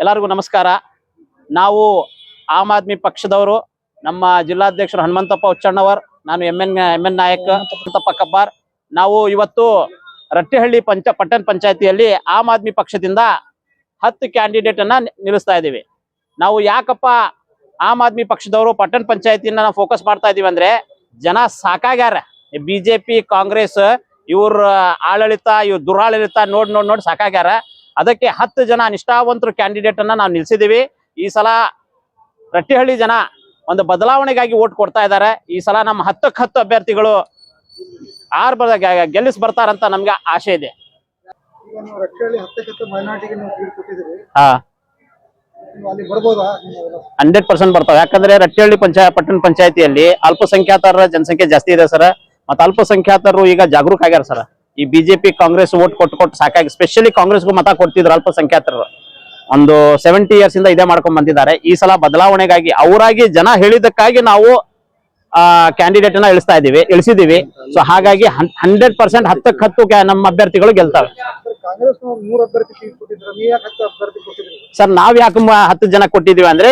ಎಲ್ಲರಿಗೂ ನಮಸ್ಕಾರ. ನಾವು ಆಮ್ ಆದ್ಮಿ ಪಕ್ಷದವರು, ನಮ್ಮ ಜಿಲ್ಲಾಧ್ಯಕ್ಷರು ಹನುಮಂತಪ್ಪ ಉಚ್ಚಣ್ಣವರ್ ನಾನು M N M N Nayak, Hanumanthappa Kabbar. ನಾವು ಇವತ್ತು ರಟ್ಟಿಹಳ್ಳಿ ಪಂಚ, ಪಟ್ಟಣ ಪಂಚಾಯತಿಯಲ್ಲಿ ಆಮ್ ಆದ್ಮಿ ಪಕ್ಷದಿಂದ ಹತ್ತು ಕ್ಯಾಂಡಿಡೇಟ್ ಅನ್ನ ನಿಲ್ಲಿಸ್ತಾ ಇದ್ದೀವಿ. ನಾವು ಯಾಕಪ್ಪ ಆಮ್ ಆದ್ಮಿ ಪಕ್ಷದವರು ಪಟ್ಟಣ ಪಂಚಾಯತಿನ ಫೋಕಸ್ ಮಾಡ್ತಾ ಇದೀವಿ ಅಂದ್ರೆ, ಜನ ಸಾಕಾಗ್ಯಾರ. ಬಿಜೆಪಿ, ಕಾಂಗ್ರೆಸ್, ಇವ್ರ ಆಡಳಿತ, ಇವ್ರ ದುರಾಡಳಿತ ನೋಡ್ ನೋಡ್, ನೋಡಿ ಸಾಕಾಗ್ಯಾರ. ಅದಕ್ಕೆ ಹತ್ತು ಜನ ನಿಷ್ಠಾವಂತರು ಕ್ಯಾಂಡಿಡೇಟ್ ಅನ್ನ ನಾವು ನಿಲ್ಸಿದೀವಿ. ಈ ಸಲ ರಟ್ಟಿಹಳ್ಳಿ ಜನ ಒಂದು ಬದಲಾವಣೆಗಾಗಿ ಓಟ್ ಕೊಡ್ತಾ ಇದ್ದಾರೆ. ಈ ಸಲ ನಮ್ಮ ಹತ್ತಕ್ಕೆ ಹತ್ತು ಅಭ್ಯರ್ಥಿಗಳು ಆರ್ ಬರ ಗೆಲ್ಲಿಸ್ ಬರ್ತಾರಂತ ನಮ್ಗೆ ಆಶೆ ಇದೆ. ಹಂಡ್ರೆಡ್ ಪರ್ಸೆಂಟ್ ಬರ್ತಾವೆ. ಯಾಕಂದ್ರೆ ರಟ್ಟಿಹಳ್ಳಿ ಪಂಚಾಯತ್ ಪಟ್ಟಣ ಪಂಚಾಯತಿಯಲ್ಲಿ ಅಲ್ಪಸಂಖ್ಯಾತರ ಜನಸಂಖ್ಯೆ ಜಾಸ್ತಿ ಇದೆ ಸರ್. ಮತ್ತೆ ಅಲ್ಪಸಂಖ್ಯಾತರು ಈಗ ಜಾಗರೂಕ ಆಗ್ಯಾರ ಸರ್. ಈ ಬಿಜೆಪಿ ಕಾಂಗ್ರೆಸ್ ಓಟ್ ಕೊಟ್ಟು ಕೊಟ್ಟು ಸಾಕಾಗಿ ಸ್ಪೆಷಲಿ ಕಾಂಗ್ರೆಸ್ಗೂ ಮತ ಕೊಡ್ತಿದ್ರು ಅಲ್ಪಸಂಖ್ಯಾತರು. ಒಂದು ಸೆವೆಂಟಿ ಇಯರ್ಸ್ ಇಂದ ಇದೇ ಮಾಡ್ಕೊಂಡ್ ಬಂದಿದ್ದಾರೆ. ಈ ಸಲ ಬದಲಾವಣೆಗಾಗಿ ಅವರಾಗಿ ಜನ ಹೇಳಿದಕ್ಕಾಗಿ ನಾವು ಕ್ಯಾಂಡಿಡೇಟ್ ಅನ್ನ ಇಳಿಸ್ತಾ ಇದೀವಿ ಇಳಿಸಿದೀವಿ ಸೊ ಹಾಗಾಗಿ ಹಂಡ್ರೆಡ್ ಪರ್ಸೆಂಟ್ ಹತ್ತಕ್ಕೆ ಹತ್ತು ನಮ್ಮ ಅಭ್ಯರ್ಥಿಗಳು ಗೆಲ್ತವೆ. ಸರ್, ನೀವು ಯಾಕೆ ಹತ್ತು ಜನ ಕೊಟ್ಟಿದೀವಿ ಅಂದ್ರೆ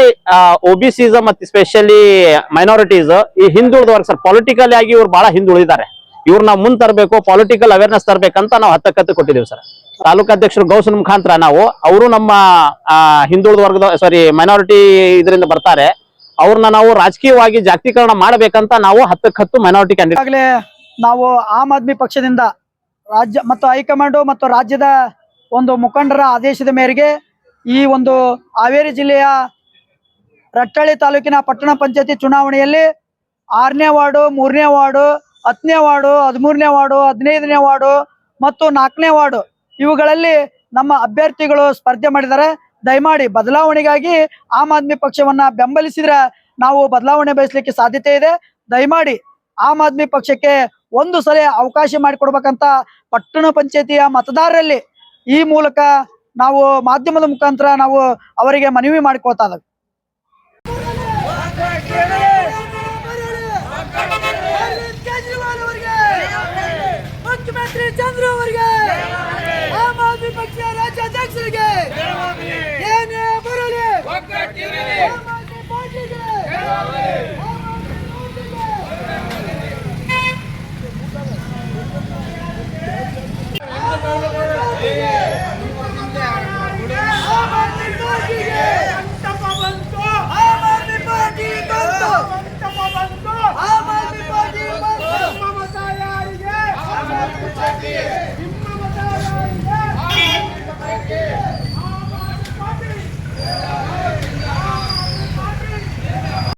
ಒ ಬಿ ಸಿಸ್ ಮತ್ತೆ ಸ್ಪೆಷಲಿ ಮೈನಾರಿಟೀಸ್ ಈ ಹಿಂದುಳಿದವರ್ಗ ಸರ್ ಪೊಲಿಟಿಕಲ್ ಆಗಿ ಇವ್ರು ಬಹಳ ಹಿಂದುಳಿದಾರೆ ಇವ್ರನ್ನ ಮುಂದ್ ತರಬೇಕು ಪೊಲಿಟಿಕಲ್ ಅವೇರ್ನೆಸ್ ತರಬೇಕಂತ ನಾವು ಹತ್ತಕ್ಕೆ ಹತ್ತು ಕೊಟ್ಟಿದ್ದೀವಿ ಸರ್. ತಾಲೂಕು ಅಧ್ಯಕ್ಷರು ಗೌಸನ್ ಮುಖಾಂತರ ನಾವು, ಅವರು ನಮ್ಮ ಹಿಂದುಳಿದ ವರ್ಗದ ಸಾರಿ ಮೈನಾರಿಟಿ ಇದರಿಂದ ಬರ್ತಾರೆ. ಅವ್ರನ್ನ ನಾವು ರಾಜಕೀಯವಾಗಿ ಜಾಗತೀಕರಣ ಮಾಡಬೇಕಂತ ನಾವು ಹತ್ತಕ್ಕೆ ಹತ್ತು ಮೈನಾರಿಟಿ ಕ್ಯಾಂಡಿಡೇಟ್ ನಾವು ಆಮ್ ಆದ್ಮಿ ಪಕ್ಷದಿಂದ ರಾಜ್ಯ ಮತ್ತು ಹೈಕಮಾಂಡು ಮತ್ತು ರಾಜ್ಯದ ಒಂದು ಮುಖಂಡರ ಆದೇಶದ ಮೇರೆಗೆ ಈ ಒಂದು ಹಾವೇರಿ ಜಿಲ್ಲೆಯ ರಟ್ಟಳ್ಳಿ ತಾಲೂಕಿನ ಪಟ್ಟಣ ಪಂಚಾಯತಿ ಚುನಾವಣೆಯಲ್ಲಿ ಆರನೇ ವಾರ್ಡು, ಮೂರನೇ ವಾರ್ಡು ಹತ್ತನೇ ವಾರ್ಡು, ಹದಿಮೂರನೇ ವಾರ್ಡು, ಹದಿನೈದನೇ ವಾರ್ಡು ಮತ್ತು ನಾಲ್ಕನೇ ವಾರ್ಡು ಇವುಗಳಲ್ಲಿ ನಮ್ಮ ಅಭ್ಯರ್ಥಿಗಳು ಸ್ಪರ್ಧೆ ಮಾಡಿದ್ದಾರೆ. ದಯಮಾಡಿ ಬದಲಾವಣೆಗಾಗಿ ಆಮ್ ಆದ್ಮಿ ಪಕ್ಷವನ್ನ ಬೆಂಬಲಿಸಿದ್ರೆ ನಾವು ಬದಲಾವಣೆ ಬಯಸಲಿಕ್ಕೆ ಸಾಧ್ಯತೆ ಇದೆ. ದಯಮಾಡಿ ಆಮ್ ಆದ್ಮಿ ಪಕ್ಷಕ್ಕೆ ಒಂದು ಸಲ ಅವಕಾಶ ಮಾಡಿಕೊಡ್ಬೇಕಂತ ಪಟ್ಟಣ ಪಂಚಾಯತಿಯ ಮತದಾರರಲ್ಲಿ ಈ ಮೂಲಕ ನಾವು ಮಾಧ್ಯಮದ ಮುಖಾಂತರ ನಾವು ಅವರಿಗೆ ಮನವಿ ಮಾಡಿಕೊಳ್ತಾ ಇದ್ದೇವೆ. ಮುಖ್ಯಮಂತ್ರಿ